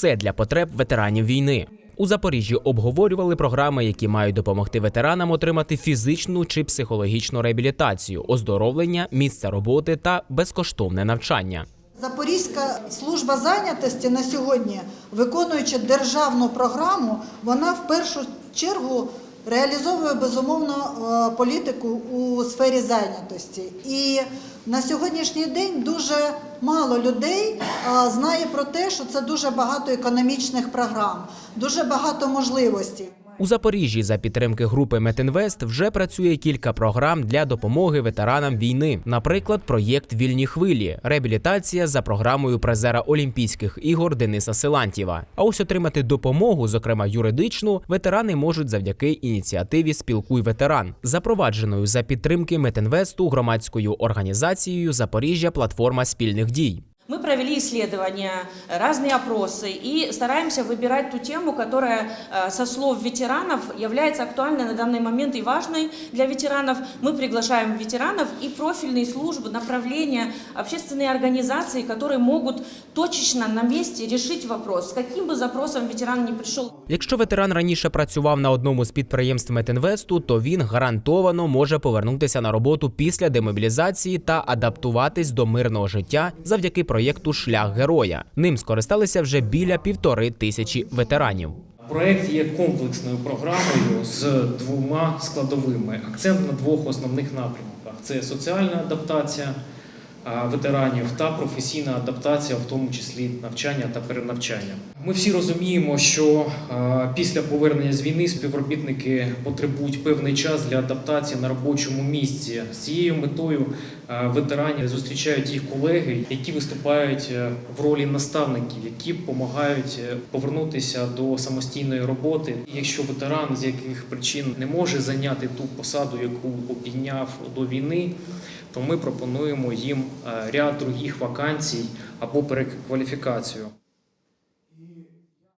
Усе для потреб ветеранів війни. У Запоріжжі обговорювали програми, які мають допомогти ветеранам отримати фізичну чи психологічну реабілітацію, оздоровлення, місце роботи та безкоштовне навчання. Запорізька служба зайнятості на сьогодні, виконуючи державну програму, вона в першу чергу реалізовує безумовно е, політику у сфері зайнятості. І на сьогоднішній день дуже мало людей е, знає про те, що це дуже багато економічних програм, дуже багато можливостей. У Запоріжжі за підтримки групи Метінвест вже працює кілька програм для допомоги ветеранам війни. Наприклад, проєкт Вільні хвилі, реабілітація за програмою призера Олімпійських ігор Дениса Силантєва. А ось отримати допомогу, зокрема юридичну, ветерани можуть завдяки ініціативі Спілкуй ветеран, запровадженою за підтримки Метінвесту громадською організацією Запоріжжя Платформа спільних дій Мы провели исследования, разные опросы и стараемся выбирать ту тему, которая э, со слов ветеранов является актуальной на данный момент и важной для ветеранов. Мы приглашаем ветеранов и профильные службы, направления, общественные организации, которые могут точечно на месте решить вопрос, с каким бы запросом ветеран не пришел. Якщо ветеран раніше працював на одному з підприємств Метінвесту, то він гарантовано може повернутися на роботу після демобілізації та адаптуватись до мирного життя завдяки проєкту Шлях героя. Ним скористалися вже біля півтори тисячі ветеранів. Проект є комплексною програмою з двома складовими. Акцент на двох основних напрямках: це соціальна адаптація ветеранів та професійна адаптація, в тому числі навчання та перенавчання. Ми всі розуміємо, що після повернення з війни співробітники потребують певний час для адаптації на робочому місці. З цією метою а, ветеранів зустрічають їх колеги, які виступають е, в ролі наставників, які допомагають е, повернутися до самостійної роботи. Якщо ветеран з яких причин не може зайняти ту посаду, яку обійняв до війни, то ми пропонуємо їм е, ряд других вакансій або перекваліфікацію.